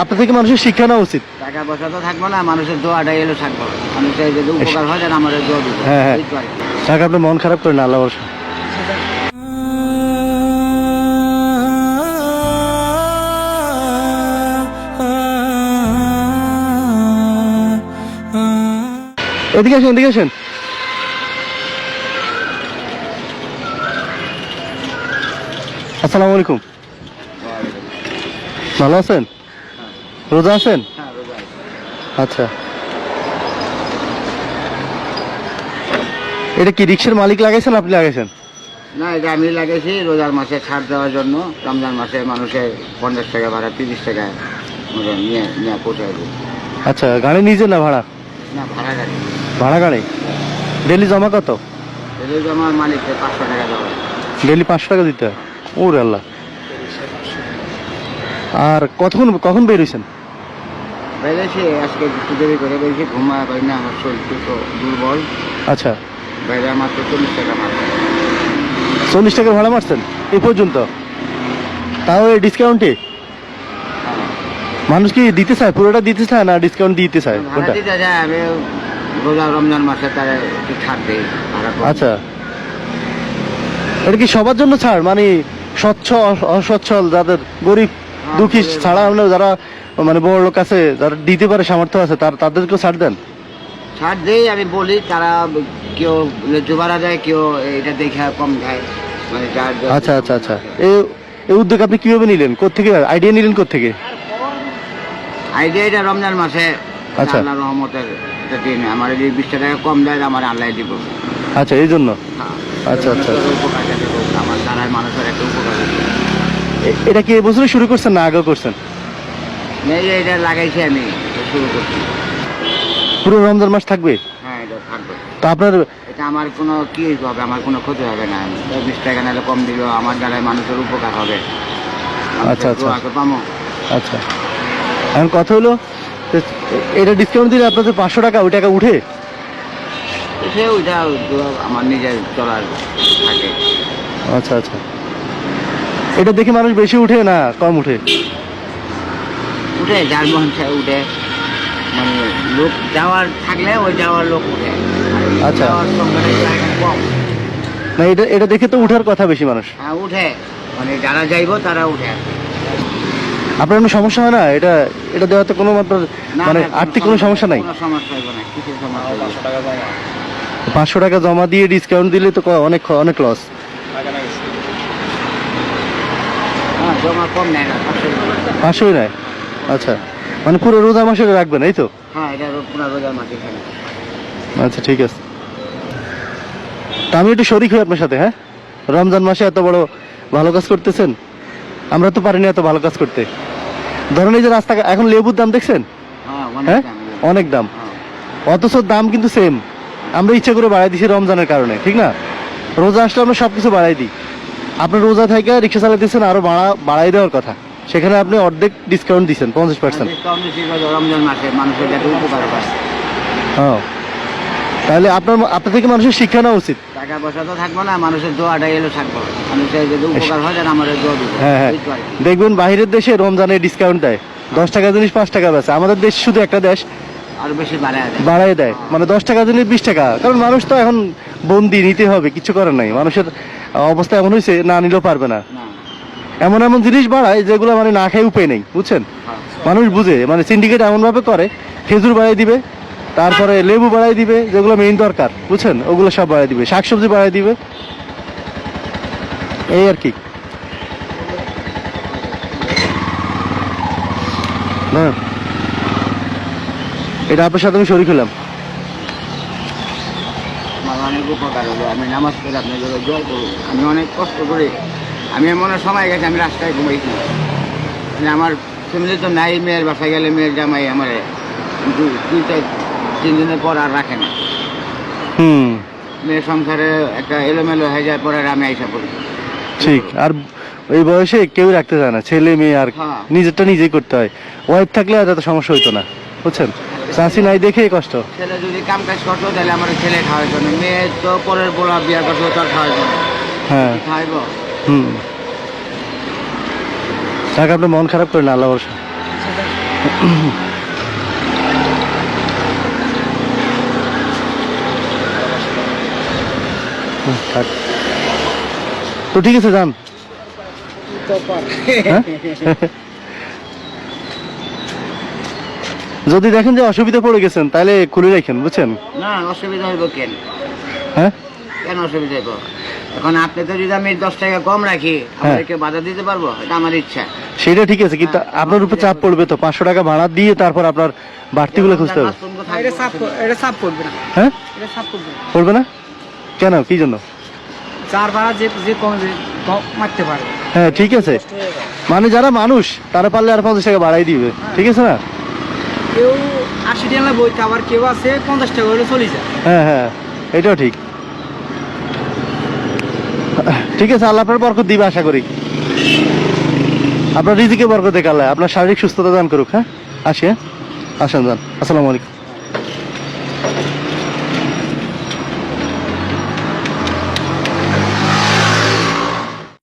আপনার থেকে মানুষের শিক্ষা নেওয়া উচিত। টাকা পয়সা তো থাকব না মানুষের দোয়াটাই এলো থাকব। মানুষের যদি উপকার হয় যেন আমাদের দোয়া দিবে। হ্যাঁ, হ্যাঁ। টাকা আপনি মন খারাপ করেন আল্লাহ ভরসা। এদিকে আসেন এদিকে আসেন। আসসালামু আলাইকুম। ভালো আছেন? রোজা আছেন হ্যাঁ। আচ্ছা। এটা কি রিক্সার মালিক লাগাইছেন আপনি লাগাইছেন? না এটা আমি লাগাইছি রোজার মাসে ছাড় দেওয়ার জন্য। রমজান মাসে মানুষের পঞ্চাশ টাকা ভাড়া তিরিশ টাকা নিয়ে নিয়ে পৌঁছায় আচ্ছা গাড়ি নিজে না ভাড়া? না ভাড়া গাড়ি। ভাড়া গাড়ি? ডেলি জমা কত? আমার মালিককে পাঁচশো টাকা দেওয়া ডেলি পাঁচশো টাকা দিতে হয়? ওরে আল্লাহ। আর কতক্ষণ কখন বেরিয়েছেন আজকে একটু দেরি করে বেরিয়েছি পারি না আমার শরীর তো দুর্বল। আচ্ছা। বাইরে তো চল্লিশ টাকা চল্লিশ টাকা ভাড়া মারছেন? এই পর্যন্ত? তাও এই ডিসকাউন্টে মানুষ কি দিতে চায়? পুরোটা দিতে চায় না ডিসকাউন্ট দিতে চায়? কোনটা? দিতে আমি রোজা রমজান মাসে তারা একটু ছাড় দিই আচ্ছা। এটা কি সবার জন্য ছাড়? মানে স্বচ্ছ অসচ্ছল যাদের গরিব দুঃখী ছাড়া হলেও যারা মানে বড় লোক আছে যারা দিতে পারে সামর্থ্য আছে তার তাদেরকেও ছাড় দেন। ছাড় দেই আমি বলি তারা কেউ লেচু ভাড়া দেয় কেউ এটা দেখে কম দেয় মানে আচ্ছা আচ্ছা আচ্ছা। এই এই উদ্যোগ আপনি কীভাবে নিলেন? কোথেকে আইডিয়া নিলেন কোথেকে আইডিয়া এটা রমজান মাসে আচ্ছা। আল্লাহ রহমতের এটা দিন আমার যদি বিশ টাকা কম দেয় আমার আল্লাহ দিব। আচ্ছা এই জন্য? হ্যাঁ। আচ্ছা, আচ্ছা। মানুষের উপকার যাতে হোক, আমার দ্বারাই মানুষের একটা উপকার হবে। এ- এটা কি এবছরে শুরু করছেন না আগেও করছেন? এই যে এটা লাগাইছি আমি এটা শুরু করছি। পুরো রমজান মাস থাকবে? হ্যাঁ এটা থাকবে। তো আপনার এটা আমার কোনো কি হবে আমার কোনো ক্ষতি হবে না। বিশ টাকা নাহলে কম দিল আমার দ্বারাই মানুষের উপকার হবে। আচ্ছা, আচ্ছা। পাবো। আচ্ছা। এখন কথা হলো এটা ডিসকাউন্ট দিলে আপনাদের পাঁচশো টাকা ওই টাকা উঠে? সে ওইটা আমার নিজের চলার থাকে। আচ্ছা আচ্ছা। এটা দেখে মানুষ বেশি উঠে না কম উঠে? উঠে চায় উঠে। মানে লোক যাওয়ার থাকলে ওই যাওয়ার লোক উঠে। আচ্ছা। কম। না এটা এটা দেখে তো উঠার কথা বেশি মানুষ। হ্যাঁ উঠে। মানে যারা যাইবো তারা উঠে। আপনার কোনো সমস্যা হয় না? এটা এটা দেওয়াতে কোনো মাত্র মানে আর্থিক কোনো সমস্যা নাই। পাঁচশো টাকা জমা। দিয়ে ডিসকাউন্ট দিলে তো অনেক অনেক লস হ্যাঁ জমা কম নেয় না পাঁচশোই নাই আচ্ছা। মানে পুরো রোজা মাসে রাখবেন এই তো? হ্যাঁ এটা পুরো রোজার মাসে আচ্ছা ঠিক আছে। তা আমি একটু শরিক হই আপনার সাথে হ্যাঁ? রমজান মাসে এত বড় ভালো কাজ করতেছেন? আমরা তো পারিনি এত ভালো কাজ করতে। ধরেন এই যে রাস্তা এখন লেবুর দাম দেখছেন? হ্যাঁ অনেক হ্যাঁ? দাম। হ্যাঁ। অথচ দাম কিন্তু সেম আমরা ইচ্ছে করে বাড়াই দিছি রমজানের কারণে ঠিক না? রোজা আসলে আমরা সবকিছু বাড়াই দিই। আপনি রোজা থেকে রিক্সা চালাইতেছেন আরও বাড়া বাড়াই দেওয়ার কথা। সেখানে আপনি অর্ধেক ডিসকাউন্ট দিচ্ছেন পঞ্চাশ পার্সেন্ট রমজান মাসে মানুষের উপকার হ্যাঁ। তাহলে আপনার আপনার থেকে মানুষের শিক্ষা নেওয়া উচিত। টাকা পয়সা তো থাকব না মানুষের দোয়াটাই এলো থাকব। মানুষের যদি উপকার হয় যেন আমাদের দোয়া হ্যাঁ হ্যাঁ। দেখবেন বাইরের দেশে রমজানে ডিসকাউন্ট দেয়। দশ টাকা জিনিস পাঁচ টাকা বেচে আমাদের দেশ শুধু একটা দেশ। আরও বেশি বাড়ায় দেয়। দেয়। মানে দশ টাকা জিনিস বিশ টাকা। কারণ মানুষ তো এখন বন্দি নিতে হবে কিছু করার নাই। মানুষের অবস্থা এমন হয়েছে না নিলেও পারবে না। এমন এমন জিনিস বাড়ায় যেগুলো মানে না খেয়ে উপায় নেই বুঝছেন? হ্যাঁ। মানুষ বুঝে মানে সিন্ডিকেট এমন ভাবে করে খেজুর বাড়াই দিবে তারপরে লেবু বাড়াই দিবে যেগুলো মেইন দরকার বুঝছেন? ওগুলো সব বাড়াই দিবে শাকসবজি বাড়াই দিবে। এই আর কি। না এটা আপনার সাথে আমি শরীর হলাম অনেক উপকার হলো আমি নামাজ পড়ে আপনার জন্য জয় করুন আমি অনেক কষ্ট করে আমি মনে সময় গেছে আমি রাস্তায় ঘুমাইছি। মানে আমার ফ্যামিলি তো নাই মেয়ের বাসায় গেলে মেয়ের জামাই আমার দুইটা তিন দিনের পর আর রাখে না। হুম। মেয়ের সংসারে একটা এলোমেলো হয়ে যায় পরে আমি আইসা পড়ি ঠিক আর ওই বয়সে কেউ রাখতে চায় না ছেলে মেয়ে আর হ্যাঁ। নিজেরটা নিজেই করতে হয়। ওয়াইফ থাকলে আর এত সমস্যা হইতো না বুঝছেন? চাষি নাই দেখেই কষ্ট। ছেলে যদি কাম কাজ করতো তাহলে আমার ছেলে খাওয়াই জন্য। মেয়ে তো পরের বলা বিয়া করতো তার খাওয়াই জন্য। হ্যাঁ। খাওয়াইব? হুম। টাকা আপনার মন খারাপ করেন আল্লাহ ভরসা। তো ঠিক আছে যান হ্যাঁ? যদি দেখেন যে অসুবিধা পড়ে গেছেন তাহলে খুলে রাখেন বুঝছেন? না অসুবিধা হইব কেন? হ্যাঁ? কেন অসুবিধা হইব? এখন আপনি তো যদি আমি দশ টাকা কম রাখি আমাদেরকে বাধা দিতে পারব? এটা আমার ইচ্ছা। সেটা ঠিক আছে কিন্তু আপনার উপর চাপ পড়বে তো পাঁচশো টাকা ভাড়া দিয়ে তারপর আপনার বাড়তিগুলো খুঁজতে হবে। এটা সাপ করবে না। হ্যাঁ? এটা না। পড়বে না? কেন? কি জন্য? চার ভাড়া যে যে কম মারতে পারে হ্যাঁ ঠিক আছে। মানে যারা মানুষ তারা পারলে আর পঞ্চাশ টাকা বাড়াই দিবে। ঠিক আছে না? কেউ আশি টাকা বইতে আবার কেউ আছে পঞ্চাশ টাকা হলে চলে যায়। হ্যাঁ হ্যাঁ এটাও ঠিক। ঠিক আছে, আল্লাহ আপনার বরকত দিবে আশা করি। আপনার রিজিকে বরকত দেখালে আপনার শারীরিক সুস্থতা দান করুক হ্যাঁ? আসি হ্যাঁ? আসেন, যান। আসসালামু আলাইকুম।